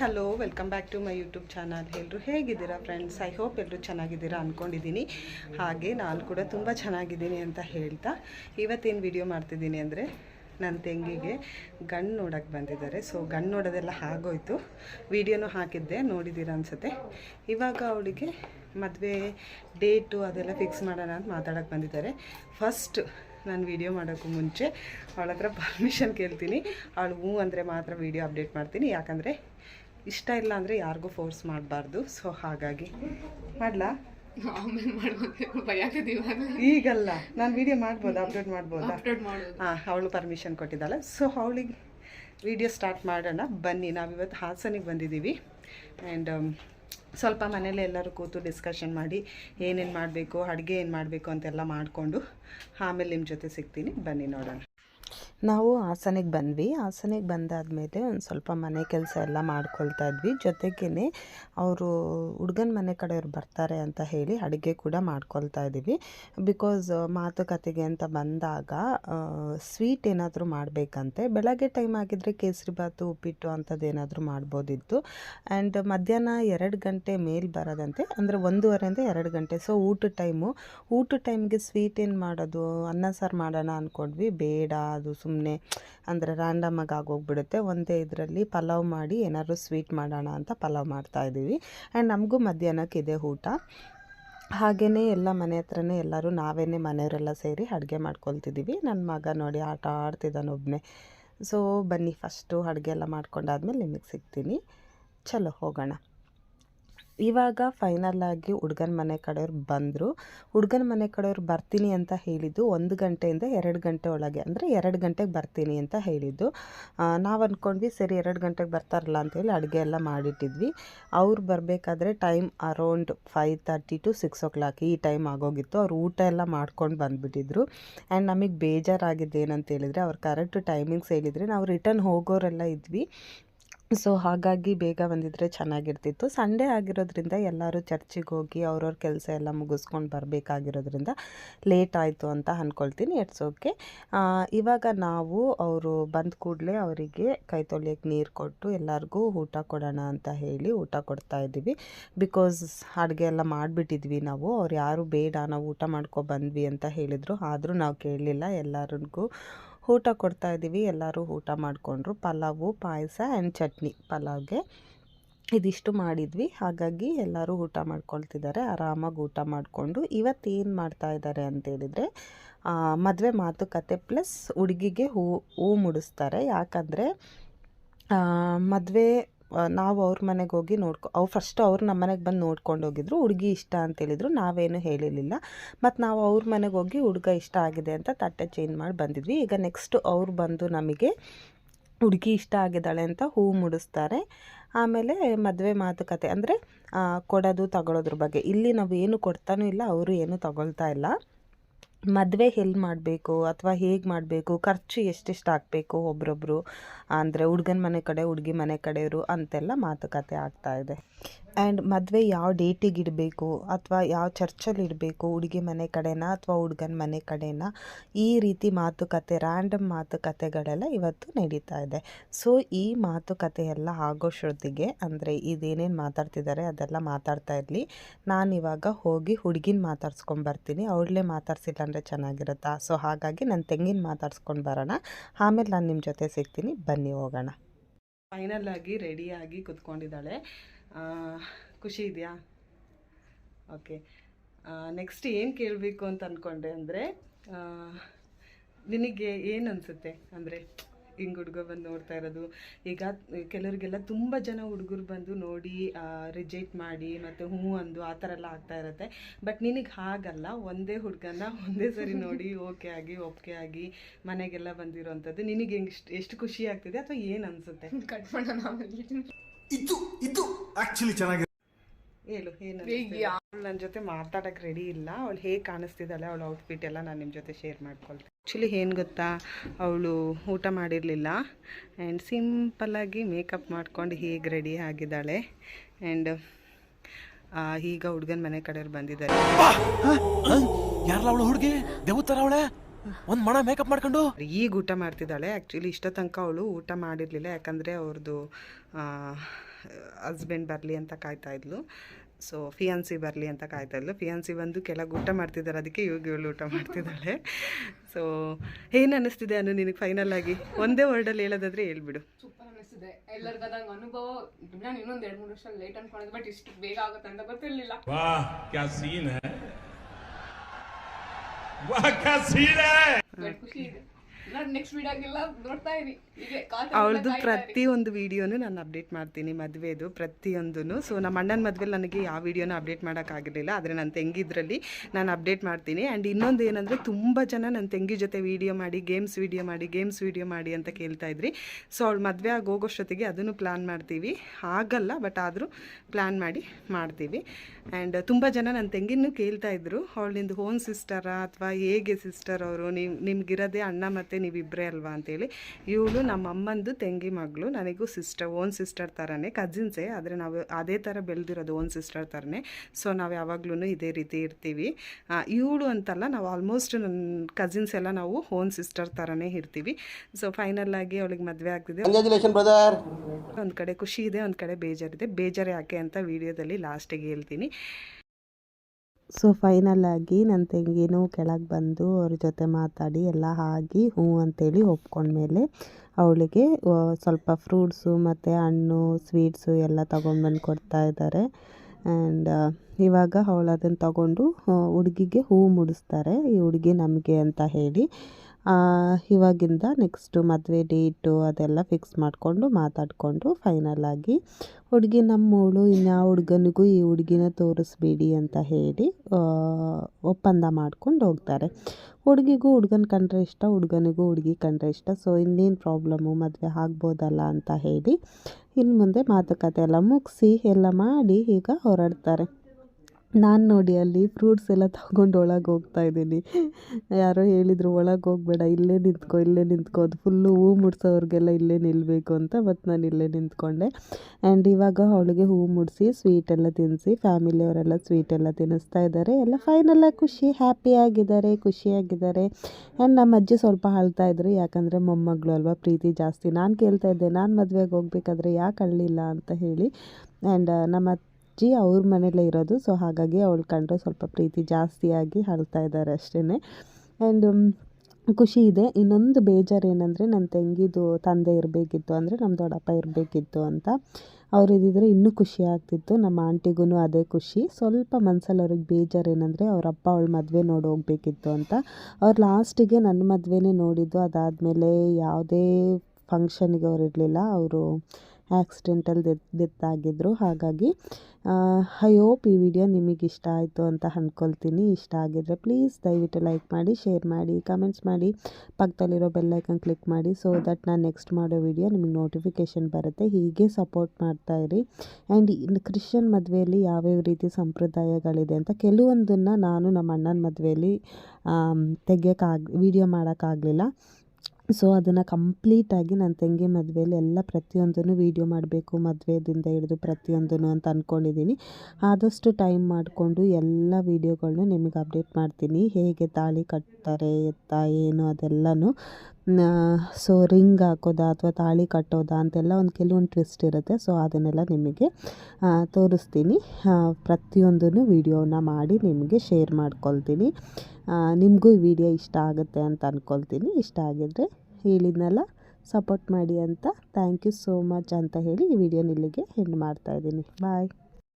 Hello welcome back to my YouTube channel ಎಲ್ಲರೂ ಹೇಗಿದ್ದೀರಾ friends I hope ಎಲ್ಲರೂ ಚೆನ್ನಾಗಿದ್ದೀರಾ ಅಂದ್ಕೊಂಡಿದ್ದೀನಿ ಹಾಗೆ ನಾನು ಕೂಡ ತುಂಬ ಚೆನ್ನಾಗಿದ್ದೀನಿ ಅಂತ ಹೇಳ್ತಾ ಇವತ್ತೇನು ವಿಡಿಯೋ ಮಾಡ್ತಿದ್ದೀನಿ ಅಂದರೆ ನನ್ನ ತಂಗಿಗೆ ಗಣ್ಣು ನೋಡೋಕ್ಕೆ ಬಂದಿದ್ದಾರೆ. ಸೊ ಗಣ್ಣು ನೋಡೋದೆಲ್ಲ ಆಗೋಯ್ತು. ವಿಡಿಯೋನೂ ಹಾಕಿದ್ದೆ, ನೋಡಿದ್ದೀರ ಅನ್ಸುತ್ತೆ. ಇವಾಗ ಅವಳಿಗೆ ಮದುವೆ ಡೇಟು ಅದೆಲ್ಲ ಫಿಕ್ಸ್ ಮಾಡೋಣ ಅಂತ ಮಾತಾಡೋಕ್ಕೆ ಬಂದಿದ್ದಾರೆ. ಫಸ್ಟ್ ನಾನು ವೀಡಿಯೋ ಮಾಡೋಕ್ಕೂ ಮುಂಚೆ ಅವಳ ಹತ್ರ ಪರ್ಮಿಷನ್ ಕೇಳ್ತೀನಿ. ಅವಳು ಹ್ಞೂ ಅಂದರೆ ಮಾತ್ರ ವೀಡಿಯೋ ಅಪ್ಡೇಟ್ ಮಾಡ್ತೀನಿ. ಯಾಕಂದರೆ ಇಷ್ಟ ಇಲ್ಲ ಅಂದರೆ ಯಾರಿಗೂ ಫೋರ್ಸ್ ಮಾಡಬಾರ್ದು. ಸೊ ಹಾಗಾಗಿ ಮಾಡ್ಲಾ? ಈಗಲ್ಲ. ನಾನು ವಿಡಿಯೋ ಮಾಡ್ಬೋದು? ಅಪ್ಲೋಡ್ ಮಾಡ್ಬೋದು? ಹಾಂ ಅವಳು ಪರ್ಮಿಷನ್ ಕೊಟ್ಟಿದ್ದಾಳೆ. ಸೊ ಅವಳಿಗೆ ವಿಡಿಯೋ ಸ್ಟಾರ್ಟ್ ಮಾಡೋಣ. ಬನ್ನಿ. ನಾವಿವತ್ತು ಹಾಸನಿಗೆ ಬಂದಿದ್ದೀವಿ. ಆ್ಯಂಡ್ ಸ್ವಲ್ಪ ಮನೇಲಿ ಎಲ್ಲರೂ ಕೂತು ಡಿಸ್ಕಷನ್ ಮಾಡಿ ಏನೇನು ಮಾಡಬೇಕು ಅಡುಗೆ ಏನು ಮಾಡಬೇಕು ಅಂತೆಲ್ಲ ಮಾಡಿಕೊಂಡು ಆಮೇಲೆ ನಿಮ್ಮ ಜೊತೆ ಸಿಗ್ತೀನಿ. ಬನ್ನಿ ನೋಡೋಣ. ನಾವು ಹಾಸನಿಗೆ ಬಂದ್ವಿ. ಹಾಸನಿಗೆ ಬಂದಾದಮೇಲೆ ಒಂದು ಸ್ವಲ್ಪ ಮನೆ ಕೆಲಸ ಎಲ್ಲ ಮಾಡ್ಕೊಳ್ತಾ ಇದ್ವಿ. ಜೊತೆಗೇ ಅವರು ಹುಡುಗನ ಮನೆ ಕಡೆಯವ್ರು ಬರ್ತಾರೆ ಅಂತ ಹೇಳಿ ಅಡುಗೆ ಕೂಡ ಮಾಡ್ಕೊಳ್ತಾ ಇದ್ದೀವಿ. ಬಿಕಾಸ್ ಮಾತುಕತೆಗೆ ಅಂತ ಬಂದಾಗ ಸ್ವೀಟ್ ಏನಾದರೂ ಮಾಡಬೇಕಂತೆ. ಬೆಳಗ್ಗೆ ಟೈಮ್ ಆಗಿದ್ದರೆ ಕೇಸರಿ ಬಾತು ಉಪ್ಪಿಟ್ಟು ಅಂಥದ್ದು ಏನಾದರೂ ಮಾಡ್ಬೋದಿತ್ತು. ಆ್ಯಂಡ್ ಮಧ್ಯಾಹ್ನ ಎರಡು ಗಂಟೆ ಮೇಲೆ ಬರೋದಂತೆ, ಅಂದರೆ ಒಂದೂವರೆಯಿಂದ ಎರಡು ಗಂಟೆ. ಸೊ ಊಟ ಟೈಮು ಊಟ ಟೈಮ್ಗೆ ಸ್ವೀಟ್ ಏನು ಮಾಡೋದು? ಅನ್ನ ಸಾರು ಮಾಡೋಣ ಅಂದ್ಕೊಂಡ್ವಿ ಬೇಡ, ಅದು ಸುಮ್ಮನೆ ಅಂದರೆ ರ್ಯಾಂಡಮಾಗಿ ಆಗೋಗ್ಬಿಡುತ್ತೆ. ಒಂದೇ ಇದರಲ್ಲಿ ಪಲಾವ್ ಮಾಡಿ ಏನಾದ್ರು ಸ್ವೀಟ್ ಮಾಡೋಣ ಅಂತ ಪಲಾವ್ ಮಾಡ್ತಾಯಿದ್ದೀವಿ ಆ್ಯಂಡ್ ನಮಗೂ ಮಧ್ಯಾಹ್ನಕ್ಕಿದೆ ಊಟ. ಹಾಗೆಯೇ ಎಲ್ಲ ಮನೆ ಹತ್ರನೇ ಎಲ್ಲರೂ ನಾವೇ ಮನೆಯವರೆಲ್ಲ ಸೇರಿ ಅಡುಗೆ ಮಾಡ್ಕೊಳ್ತಿದ್ದೀವಿ. ನನ್ನ ಮಗ ನೋಡಿ ಆಟ ಆಡ್ತಿದ್ದಾನೊಬ್ಬನೇ ಸೊ ಬನ್ನಿ ಫಸ್ಟು ಅಡುಗೆ ಎಲ್ಲ ಮಾಡ್ಕೊಂಡಾದ್ಮೇಲೆ ನಿಮಗೆ ಸಿಗ್ತೀನಿ. ಚಲೋ, ಹೋಗೋಣ. ಇವಾಗ ಫೈನಲ್ ಆಗಿ ಹುಡ್ಗನ ಮನೆ ಕಡೆಯವ್ರು ಬಂದರು. ಹುಡ್ಗನ ಮನೆ ಕಡೆಯವ್ರು ಬರ್ತೀನಿ ಅಂತ ಹೇಳಿದ್ದು ಒಂದು ಗಂಟೆಯಿಂದ ಎರಡು ಗಂಟೆ ಒಳಗೆ. ಅಂದರೆ ಎರಡು ಗಂಟೆಗೆ ಬರ್ತೀನಿ ಅಂತ ಹೇಳಿದ್ದು. ನಾವು ಅಂದ್ಕೊಂಡ್ವಿ ಸರಿ ಎರಡು ಗಂಟೆಗೆ ಬರ್ತಾರಲ್ಲ ಅಂತೇಳಿ ಅಡುಗೆ ಎಲ್ಲ ಮಾಡಿಟ್ಟಿದ್ವಿ. ಅವ್ರು ಬರಬೇಕಾದ್ರೆ time around five thirty to six o'clock ಈ ಟೈಮ್ ಆಗೋಗಿತ್ತು. ಅವ್ರು ಊಟ ಎಲ್ಲ ಮಾಡ್ಕೊಂಡು ಬಂದುಬಿಟ್ಟಿದ್ರು. ಆ್ಯಂಡ್ ನಮಗೆ ಬೇಜಾರಾಗಿದ್ದು ಏನಂತ ಹೇಳಿದರೆ ಅವ್ರು ಕರೆಕ್ಟ್ ಟೈಮಿಂಗ್ಸ್ ಹೇಳಿದರೆ ನಾವು ರಿಟರ್ನ್ ಹೋಗೋರೆಲ್ಲ ಇದ್ವಿ. ಸೊ, ಹಾಗಾಗಿ ಬೇಗ ಬಂದಿದ್ದರೆ ಚೆನ್ನಾಗಿರ್ತಿತ್ತು. ಸಂಡೇ ಆಗಿರೋದ್ರಿಂದ ಎಲ್ಲರೂ ಚರ್ಚಿಗೆ ಹೋಗಿ ಅವ್ರವ್ರ ಕೆಲಸ ಎಲ್ಲ ಮುಗಿಸ್ಕೊಂಡು ಬರಬೇಕಾಗಿರೋದ್ರಿಂದ ಲೇಟ್ ಆಯಿತು ಅಂತ ಅಂದ್ಕೊಳ್ತೀನಿ ಇಟ್ಸ್ ಓಕೆ ಇವಾಗ ನಾವು ಅವರು ಬಂದ ಕೂಡಲೇ ಅವರಿಗೆ ಕೈ ತೊಳೆಯೋಕ್ಕೆ ನೀರು ಕೊಟ್ಟು ಎಲ್ಲರಿಗೂ ಊಟ ಕೊಡೋಣ ಅಂತ ಹೇಳಿ ಊಟ ಕೊಡ್ತಾ ಇದ್ದೀವಿ. ಬಿಕಾಸ್ ಅಡುಗೆ ಎಲ್ಲ ಮಾಡಿಬಿಟ್ಟಿದ್ವಿ ನಾವು. ಅವ್ರು ಯಾರು ಬೇಡ, ನಾವು ಊಟ ಮಾಡ್ಕೊ ಬಂದ್ವಿ ಅಂತ ಹೇಳಿದರು. ಆದರೂ ನಾವು ಕೇಳಲಿಲ್ಲ. ಎಲ್ಲರಿಗೂ ಊಟ ಕೊಡ್ತಾ ಇದ್ದೀವಿ. ಎಲ್ಲರೂ ಊಟ ಮಾಡಿಕೊಂಡ್ರು. ಪಲಾವು, ಪಾಯಸ ಆ್ಯಂಡ್ ಚಟ್ನಿ ಪಲಾವ್ಗೆ ಇದಿಷ್ಟು ಮಾಡಿದ್ವಿ. ಹಾಗಾಗಿ ಎಲ್ಲರೂ ಊಟ ಮಾಡ್ಕೊಳ್ತಿದ್ದಾರೆ. ಆರಾಮಾಗಿ ಊಟ ಮಾಡಿಕೊಂಡು ಏನು ಮಾಡ್ತಾ ಇದ್ದಾರೆ ಅಂತೇಳಿದರೆ ಮದುವೆ ಮಾತುಕತೆ ಪ್ಲಸ್ ಹುಡುಗಿಗೆ ಹೂ ಹೂ ಮುಡಿಸ್ತಾರೆ. ಯಾಕಂದರೆ ಮದುವೆ ನಾವು ಅವ್ರ ಮನೆಗೆ ಹೋಗಿ ನೋಡ್ಕೊ ಅವ್ರು ಫಸ್ಟ್ ಅವ್ರು ನಮ್ಮ ಮನೆಗೆ ಬಂದು ನೋಡ್ಕೊಂಡು ಹೋಗಿದ್ರು, ಹುಡುಗಿ ಇಷ್ಟ ಅಂತೇಳಿದ್ರು ನಾವೇನು ಹೇಳಿರಲಿಲ್ಲ. ಮತ್ತು ನಾವು ಅವ್ರ ಮನೆಗೆ ಹೋಗಿ ಹುಡುಗ ಇಷ್ಟ ಆಗಿದೆ ಅಂತ ತಟ್ಟೆ ಚೇಂಜ್ ಮಾಡಿ ಬಂದಿದ್ವಿ. ಈಗ ನೆಕ್ಸ್ಟು ಅವ್ರು ಬಂದು ನಮಗೆ ಹುಡುಗಿ ಇಷ್ಟ ಆಗಿದ್ದಾಳೆ ಅಂತ ಹೂ ಮುಡಿಸ್ತಾರೆ. ಆಮೇಲೆ ಮದುವೆ ಮಾತುಕತೆ, ಅಂದರೆ ಕೊಡೋದು ತಗೊಳ್ಳೋದ್ರ ಬಗ್ಗೆ. ಇಲ್ಲಿ ನಾವು ಏನು ಕೊಡ್ತಾನೂ ಇಲ್ಲ, ಅವರು ಏನು ತಗೊಳ್ತಾ ಇಲ್ಲ. ಮದುವೆ ಎಲ್ಲಿ ಮಾಡಬೇಕು ಅಥವಾ ಹೇಗೆ ಮಾಡಬೇಕು? ಖರ್ಚು ಎಷ್ಟೆಷ್ಟು ಹಾಕಬೇಕು ಒಬ್ರೊಬ್ಬರು ಅಂದರೆ ಹುಡ್ಗನ ಮನೆ ಕಡೆ, ಹುಡುಗಿ ಮನೆ ಕಡೆಯವರು ಅಂತೆಲ್ಲ ಮಾತುಕತೆ ಆಗ್ತಾ ಇದೆ. ಆ್ಯಂಡ್ ಮದುವೆ ಯಾವ ಡೇಟಿಗೆ ಇಡಬೇಕು ಅಥವಾ ಯಾವ ಚರ್ಚಲ್ಲಿ ಇಡಬೇಕು ಹುಡುಗಿ ಮನೆ ಕಡೆನ ಅಥವಾ ಹುಡುಗನ ಮನೆ ಕಡೆನ ಈ ರೀತಿ ಮಾತುಕತೆ ರ್ಯಾಂಡಮ್ ಮಾತುಕತೆಗಳೆಲ್ಲ ಇವತ್ತು ನಡೀತಾ ಇದೆ. ಸೊ, ಈ ಮಾತುಕತೆ ಎಲ್ಲ ಆಗೋಷ್ಟೊತ್ತಿಗೆ ಅಂದರೆ ಇದೇನೇನು ಮಾತಾಡ್ತಿದ್ದಾರೆ ಅದೆಲ್ಲ ಮಾತಾಡ್ತಾ ಇರಲಿ. ನಾನಿವಾಗ ಹೋಗಿ ಹುಡುಗಿನ ಮಾತಾಡ್ಸ್ಕೊಂಬರ್ತೀನಿ ಅವಳೇ ಮಾತಾಡ್ಸಿಲ್ಲ ಅಂದರೆ ಚೆನ್ನಾಗಿರುತ್ತಾ? ಸೊ, ಹಾಗಾಗಿ ನನ್ನ ತೆಂಗಿನ ಮಾತಾಡ್ಸ್ಕೊಂಡು ಬರೋಣ. ಆಮೇಲೆ ನಾನು ನಿಮ್ಮ ಜೊತೆ ಸಿಗ್ತೀನಿ. ಬನ್ನಿ ಹೋಗೋಣ. ಫೈನಲ್ ಆಗಿ ರೆಡಿಯಾಗಿ ಕುತ್ಕೊಂಡಿದ್ದಾಳೆ. ಖುಷಿ ಇದೆಯಾ? ಓಕೆ ನೆಕ್ಸ್ಟ್ ಏನು ಕೇಳಬೇಕು ಅಂತ ಅಂದ್ಕೊಂಡೆ ಅಂದರೆ ನಿನಗೆ ಏನು ಅನಿಸುತ್ತೆ? ಅಂದರೆ ಹಿಂಗೆ ಹುಡುಗ ಬಂದು ನೋಡ್ತಾ ಇರೋದು ಈಗ ಕೆಲವರಿಗೆಲ್ಲ ತುಂಬ ಜನ ಹುಡುಗರು ಬಂದು ನೋಡಿ ರಿಜೆಕ್ಟ್ ಮಾಡಿ ಮತ್ತು ಹ್ಞೂ ಅಂದು ಆ ಥರ ಎಲ್ಲ ಆಗ್ತಾ ಇರುತ್ತೆ. ಬಟ್ ನಿನಗೆ ಹಾಗಲ್ಲ ಒಂದೇ ಹುಡುಗನ ಒಂದೇ ಸರಿ ನೋಡಿ ಓಕೆ ಆಗಿ ಒಪ್ಪಿಗೆ ಆಗಿ ಮನೆಗೆಲ್ಲ ಬಂದಿರೋವಂಥದ್ದು ನಿನಗೆ ಹೆಂಗೆ ಎಷ್ಟು ಖುಷಿ ಆಗ್ತಿದೆ ಅಥವಾ ಏನು ಅನಿಸುತ್ತೆ? ಕಟ್ ಮಾಡೋಣ ಆಮೇಲೆ. ಇದು ಇದು ಆಕ್ಚುಲಿ ಚೆನ್ನಾಗಿ ಹೇಳು ಏನು ಅವಳು ನನ್ನ ಜೊತೆ ಮಾತಾಡಕ್ಕೆ ರೆಡಿ ಇಲ್ಲ. ಅವಳು ಹೇಗೆ ಕಾಣಿಸ್ತಿದ್ದಾಳೆ ಅವಳ ಔಟ್ಫಿಟ್ ಎಲ್ಲ ನಾನು ನಿಮ್ಮ ಜೊತೆ ಶೇರ್ ಮಾಡ್ಕೊಳ್ತೀನಿ. ಆ್ಯಕ್ಚುಲಿ ಏನು ಗೊತ್ತಾ ಅವಳು ಊಟ ಮಾಡಿರಲಿಲ್ಲ. ಆ್ಯಂಡ್ ಸಿಂಪಲ್ಲಾಗಿ ಮೇಕಪ್ ಮಾಡ್ಕೊಂಡು ಹೇಗೆ ರೆಡಿ ಆಗಿದ್ದಾಳೆ. ಆ್ಯಂಡ್ ಈಗ ಹುಡುಗನ ಮನೆ ಕಡೆಯವ್ರು ಬಂದಿದ್ದಾರೆ. ಯಾರಲ್ಲ ಅವಳು ಹುಡುಗಿ? ದೇವತರ ಅವಳೆ? ಒಂದ್ ಮಣ ಮೇಕಪ್ ಮಾಡ್ಕೊಂಡು? ಈಗ ಊಟ ಮಾಡ್ತಿದ್ದಾಳೆ. ಆ್ಯಕ್ಚುಲಿ ಇಷ್ಟ ತನಕ ಅವಳು ಊಟ ಮಾಡಿರಲಿಲ್ಲ. ಯಾಕಂದರೆ ಅವ್ರದ್ದು ಹಸ್ಬೆಂಡ್ ಬರಲಿ ಅಂತ ಕಾಯ್ತಾ ಇದ್ಲು. ಸೊ ಫಿಯಾನ್ಸಿ ಬರಲಿ ಅಂತ ಕಾಯ್ತಾ ಇದ್ಲು. ಫಿಯಾನ್ಸಿ ಬಂದು ಕೆಳಗೆ ಊಟ ಮಾಡ್ತಿದ್ದಾರೆ. ಅದಕ್ಕೆ ಇವಾಗ ಇವಳು ಊಟ ಮಾಡ್ತಿದ್ದಾಳೆ. ಸೊ ಏನು ಅನ್ನಿಸ್ತಿದೆ ಅನ್ನು ನಿನಗೆ ಫೈನಲ್ ಆಗಿ? ಒಂದೇ ವರ್ಡಲ್ಲಿ ಹೇಳೋದಾದ್ರೆ ಹೇಳ್ಬಿಡು. ಸೂಪರ್ ಅನಿಸ್ತಿದೆ ಎಲ್ಲರಿಗೂ ಅದಂಗೆ ಅನುಭವ. ನಾನು ಇನ್ನೊಂದು ಎರಡು ಮೂರು ವರ್ಷ ಲೇಟ್ ಅನ್ಕೊಂಡಿದ್ದೆ ಬಟ್ ಇಷ್ಟು ಬೇಗ ಆಗುತ್ತೆ ಅಂತ ಗೊತ್ತಿರಲಿಲ್ಲ वाह क्या सीन है ಅವ್ರದ್ದು ನೆಕ್ಸ್ಟ್ ಒಂದು ಪ್ರತಿಯೊಂದು ವಿಡಿಯೋನು ನಾನು ಅಪ್ಡೇಟ್ ಮಾಡ್ತೀನಿ ಮದುವೆದು ಪ್ರತಿಯೊಂದೂ ಸೊ ನಮ್ಮ ಅಣ್ಣನ ಮದುವೆಲಿ ನನಗೆ ಯಾವ ವಿಡಿಯೋನ ಅಪ್ಡೇಟ್ ಮಾಡೋಕ್ಕಾಗಿರಲಿಲ್ಲ ಆದರೆ ನನ್ನ ತಂಗಿದ್ರಲ್ಲಿ ನಾನು ಅಪ್ಡೇಟ್ ಮಾಡ್ತೀನಿ. ಆ್ಯಂಡ್ ಇನ್ನೊಂದು ಏನಂದರೆ ತುಂಬ ಜನ ನನ್ನ ತಂಗಿ ಜೊತೆ ವಿಡಿಯೋ ಮಾಡಿ ಗೇಮ್ಸ್ ವಿಡಿಯೋ ಮಾಡಿ ಗೇಮ್ಸ್ ವಿಡಿಯೋ ಮಾಡಿ ಅಂತ ಕೇಳ್ತಾ ಇದ್ರಿ. ಸೊ ಅವಳು ಮದುವೆ ಆಗಿ ಹೋಗೋಷ್ಟೊತ್ತಿಗೆ ಅದನ್ನು ಪ್ಲ್ಯಾನ್ ಮಾಡ್ತೀವಿ. ಆಗಲ್ಲ ಬಟ್ ಆದರೂ ಪ್ಲ್ಯಾನ್ ಮಾಡಿ ಮಾಡ್ತೀವಿ. ಆ್ಯಂಡ್ ತುಂಬ ಜನ ನನ್ನ ತಂಗಿನೂ ಕೇಳ್ತಾ ಇದ್ರು ಅವಳು ನಿಂದು ಹೋನ್ ಸಿಸ್ಟರಾ ಅಥವಾ ಹೇಗೆ ಸಿಸ್ಟರ್ ಅವರು? ನಿಮ್ಮ ನಿಮ್ಗಿರೋದೇ ಅಣ್ಣ ಮತ್ತು ನೀವಿಬ್ಬರೇ ಅಲ್ವಾ ಅಂತೇಳಿ. ಇವಳು ನಮ್ಮ ಅಮ್ಮಂದು ತಂಗಿ ಮಗಳು ನನಗೂ ಸಿಸ್ಟರ್ ಓನ್ ಸಿಸ್ಟರ್ ಥರನೇ ಕಸಿನ್ಸೇ ಆದರೆ ನಾವು ಅದೇ ಥರ ಬೆಳೆದಿರೋದು ಓನ್ ಸಿಸ್ಟರ್ ಥರನೇ ಸೊ ನಾವು ಯಾವಾಗ್ಲೂ ಇದೇ ರೀತಿ ಇರ್ತೀವಿ. ಇವಳು ಅಂತಲ್ಲ ನಾವು ಆಲ್ಮೋಸ್ಟ್ ನನ್ನ ಕಸಿನ್ಸ್ ಎಲ್ಲ ನಾವು ಓನ್ ಸಿಸ್ಟರ್ ಥರನೇ ಇರ್ತೀವಿ. ಸೊ ಫೈನಲ್ ಆಗಿ ಅವಳಿಗೆ ಮದುವೆ ಆಗ್ತಿದೆ. ಒಂದು ಕಡೆ ಖುಷಿ ಇದೆ ಒಂದು ಕಡೆ ಬೇಜಾರಿದೆ. ಬೇಜಾರು ಯಾಕೆ ಅಂತ ವಿಡಿಯೋದಲ್ಲಿ ಲಾಸ್ಟಿಗೆ ಹೇಳ್ತೀನಿ. ಸೊ ಫೈನಲ್ ಆಗಿ ನನ್ನ ತಂಗಿನೂ ಕೆಳಗೆ ಬಂದು ಅವ್ರ ಜೊತೆ ಮಾತಾಡಿ ಎಲ್ಲ ಆಗಿ ಹ್ಞೂ ಅಂತೇಳಿ ಒಪ್ಕೊಂಡ್ಮೇಲೆ ಅವಳಿಗೆ ಸ್ವಲ್ಪ ಫ್ರೂಟ್ಸು ಮತ್ತು ಹಣ್ಣು, ಸ್ವೀಟ್ಸು ಎಲ್ಲ ತೊಗೊಂಡ್ಬಂದು ಕೊಡ್ತಾ ಇದ್ದಾರೆ ಆ್ಯಂಡ್ ಇವಾಗ ಅವಳು ಅದನ್ನು ತಗೊಂಡು ಹುಡುಗಿಗೆ ಹೂ ಮುಡಿಸ್ತಾರೆ. ಈ ಹುಡುಗಿ ನಮಗೆ ಅಂತ ಹೇಳಿ. ಇವಾಗಿಂದ ನೆಕ್ಸ್ಟು ಮದುವೆ ಡೇಟು ಅದೆಲ್ಲ ಫಿಕ್ಸ್ ಮಾಡಿಕೊಂಡು ಮಾತಾಡಿಕೊಂಡು ಫೈನಲ್ ಆಗಿ ಹುಡುಗಿ ನಮ್ಮವಳು ಇನ್ಯಾವ ಹುಡುಗನಿಗೂ ಈ ಹುಡುಗಿನ ತೋರಿಸ್ಬೇಡಿ ಅಂತ ಹೇಳಿ ಒಪ್ಪಂದ ಮಾಡ್ಕೊಂಡು ಹೋಗ್ತಾರೆ. ಹುಡುಗಿಗೂ ಹುಡುಗನ ಕಂಡ್ರೆ ಇಷ್ಟ, ಹುಡುಗನಿಗೂ ಹುಡುಗಿ ಕಂಡ್ರೆ ಇಷ್ಟ. ಸೊ ಇನ್ನೇನು ಪ್ರಾಬ್ಲಮ್ಮು ಮದುವೆ ಆಗ್ಬೋದಲ್ಲ ಅಂತ ಹೇಳಿ ಇನ್ನು ಮುಂದೆ ಮಾತುಕತೆ ಎಲ್ಲ ಮುಗಿಸಿ ಎಲ್ಲ ಮಾಡಿ ಈಗ ಹೊರಡ್ತಾರೆ. ನಾನು ನೋಡಿ ಅಲ್ಲಿ ಫ್ರೂಟ್ಸ್ ಎಲ್ಲ ತಗೊಂಡು ಒಳಗೆ ಹೋಗ್ತಾ ಇದ್ದೀನಿ. ಯಾರೋ ಹೇಳಿದರು, ಒಳಗೆ ಹೋಗಬೇಡ, ಇಲ್ಲೇ ನಿಂತ್ಕೋ ಇಲ್ಲೇ ನಿಂತ್ಕೋ, ಅದು ಫುಲ್ಲು ಹೂ ಮುಡ್ಸೋವ್ರಿಗೆಲ್ಲ ಇಲ್ಲೇ ನಿಲ್ಲಬೇಕು ಅಂತ ಮತ್ತು ನಾನು ಇಲ್ಲೇ ನಿಂತ್ಕೊಂಡೆ. ಆ್ಯಂಡ್ ಇವಾಗ ಅವಳಿಗೆ ಹೂ ಮುಡಿಸಿ ಸ್ವೀಟ್ ಎಲ್ಲ ತಿನ್ನಿಸಿ ಫ್ಯಾಮಿಲಿಯವರೆಲ್ಲ ಸ್ವೀಟ್ ಎಲ್ಲ ತಿನ್ನಿಸ್ತಾ ಇದ್ದಾರೆ. ಎಲ್ಲ ಫೈನಲಾಗಿ ಖುಷಿ ಹ್ಯಾಪಿಯಾಗಿದ್ದಾರೆ ಖುಷಿಯಾಗಿದ್ದಾರೆ ಆ್ಯಂಡ್ ನಮ್ಮ ಅಜ್ಜಿ ಸ್ವಲ್ಪ ಅಳ್ತಾ ಇದ್ರು, ಯಾಕಂದರೆ ಮೊಮ್ಮಗಳು ಅಲ್ವಾ, ಪ್ರೀತಿ ಜಾಸ್ತಿ. ನಾನು ಕೇಳ್ತಾ ಇದ್ದೆ, ನಾನು ಮದುವೆಗೆ ಹೋಗ್ಬೇಕಾದ್ರೆ ಯಾಕೆ ಅಳ್ಳಿಲ್ಲ ಅಂತ ಹೇಳಿ. ಆ್ಯಂಡ್ ನಮ್ಮ ಅಜ್ಜಿ ಅವ್ರ ಮನೇಲೇ ಇರೋದು. ಸೊ ಹಾಗಾಗಿ ಅವಳು ಕಂಡ್ರೆ ಸ್ವಲ್ಪ ಪ್ರೀತಿ ಜಾಸ್ತಿಯಾಗಿ ಅಳ್ತಾ ಇದ್ದಾರೆ ಅಷ್ಟೇ ಆ್ಯಂಡ್ ಖುಷಿ ಇದೆ. ಇನ್ನೊಂದು ಬೇಜಾರು ಏನಂದರೆ ನನ್ನ ತಂಗಿದು ತಂದೆ ಇರಬೇಕಿತ್ತು ಅಂದರೆ ನಮ್ಮ ದೊಡ್ಡಪ್ಪ ಇರಬೇಕಿತ್ತು ಅಂತ. ಅವ್ರು ಇದ್ದಿದ್ರೆ ಇನ್ನೂ ಖುಷಿ ಆಗ್ತಿತ್ತು. ನಮ್ಮ ಆಂಟಿಗೂ ಅದೇ ಖುಷಿ. ಸ್ವಲ್ಪ ಮನ್ಸಲ್ಲಿ ಅವ್ರಿಗೆ ಬೇಜಾರು ಏನಂದರೆ ಅವ್ರ ಅಪ್ಪ ಅವಳ ಮದುವೆ ನೋಡಿ ಹೋಗಬೇಕಿತ್ತು ಅಂತ. ಅವ್ರು ಲಾಸ್ಟಿಗೆ ನನ್ನ ಮದುವೆನೇ ನೋಡಿದ್ದು. ಅದಾದಮೇಲೆ ಯಾವುದೇ ಫಂಕ್ಷನ್ಗೆ ಅವ್ರು ಇರಲಿಲ್ಲ. ಅವರು ಆ್ಯಕ್ಸಿಡೆಂಟಲ್ಲಿ ಡೆತ್ ಆಗಿದ್ದರು ಹಾಗಾಗಿ ಐ ಹೋಪ್ ಈ ವಿಡಿಯೋ ನಿಮಗೆ ಇಷ್ಟ ಆಯಿತು ಅಂತ ಅಂದ್ಕೊಳ್ತೀನಿ ಇಷ್ಟ ಆಗಿದ್ದರೆ ಪ್ಲೀಸ್ ದಯವಿಟ್ಟು ಲೈಕ್ ಮಾಡಿ, ಶೇರ್ ಮಾಡಿ, ಕಮೆಂಟ್ಸ್ ಮಾಡಿ. ಪಕ್ಕದಲ್ಲಿರೋ ಬೆಲ್ಲೈಕನ್ ಕ್ಲಿಕ್ ಮಾಡಿ ಸೊ ದಟ್ ನಾನು ನೆಕ್ಸ್ಟ್ ಮಾಡೋ ವಿಡಿಯೋ ನಿಮಗೆ ನೋಟಿಫಿಕೇಷನ್ ಬರುತ್ತೆ. ಹೀಗೆ ಸಪೋರ್ಟ್ ಮಾಡ್ತಾಯಿರಿ ಆ್ಯಂಡ್ ಕ್ರಿಶ್ಚಿಯನ್ ಮದುವೆಯಲ್ಲಿ ಯಾವ್ಯಾವ ರೀತಿ ಸಂಪ್ರದಾಯಗಳಿದೆ ಅಂತ ಕೆಲವೊಂದನ್ನು ನಾನು ನಮ್ಮ ಅಣ್ಣನ ಮದುವೆಯಲ್ಲಿ ತೆಗಿಯೋಕ್ಕಾಗ ವಿಡಿಯೋ ಮಾಡೋಕ್ಕಾಗಲಿಲ್ಲ ಸೊ ಅದನ್ನು ಕಂಪ್ಲೀಟಾಗಿ ನನ್ನ ತಂಗಿ ಮದುವೆಯಲ್ಲಿ ಎಲ್ಲ ಪ್ರತಿಯೊಂದನ್ನು ವೀಡಿಯೋ ಮಾಡಬೇಕು, ಮದುವೆದಿಂದ ಹಿಡಿದು ಪ್ರತಿಯೊಂದನ್ನು ಅಂತ ಅಂದ್ಕೊಂಡಿದ್ದೀನಿ ಆದಷ್ಟು ಟೈಮ್ ಮಾಡಿಕೊಂಡು ಎಲ್ಲ ವೀಡಿಯೋಗಳ್ನು ನಿಮಗೆ ಅಪ್ಡೇಟ್ ಮಾಡ್ತೀನಿ. ಹೇಗೆ ತಾಳಿ ಕಟ್ತಾರೆ, ಎತ್ತ, ಏನು ಅದೆಲ್ಲನೂ. ಸೊ ರಿಂಗ್ ಹಾಕೋದಾ ಅಥವಾ ತಾಳಿ ಕಟ್ಟೋದಾ ಅಂತೆಲ್ಲ ಒಂದು ಕೆಲವೊಂದು ಟ್ವಿಸ್ಟ್ ಇರುತ್ತೆ. ಸೊ ಅದನ್ನೆಲ್ಲ ನಿಮಗೆ ತೋರಿಸ್ತೀನಿ. ಪ್ರತಿಯೊಂದನ್ನು ವೀಡಿಯೋನ ಮಾಡಿ ನಿಮಗೆ ಶೇರ್ ಮಾಡ್ಕೊಳ್ತೀನಿ. ನಿಮಗೂ ಈ ವಿಡಿಯೋ ಇಷ್ಟ ಆಗುತ್ತೆ ಅಂತ ಅಂದ್ಕೊಳ್ತೀನಿ ಇಷ್ಟ ಆಗಿದ್ರೆ ಹೇಳಿದ್ನಲ್ಲ, ಸಪೋರ್ಟ್ ಮಾಡಿ ಅಂತ. ಥ್ಯಾಂಕ್ ಯು ಸೋ ಮಚ್ ಅಂತ ಹೇಳಿ ಈ ವಿಡಿಯೋನ ಇಲ್ಲಿಗೆ ಹೆಂಡ್ ಮಾಡ್ತಾಯಿದ್ದೀನಿ ಬಾಯ್.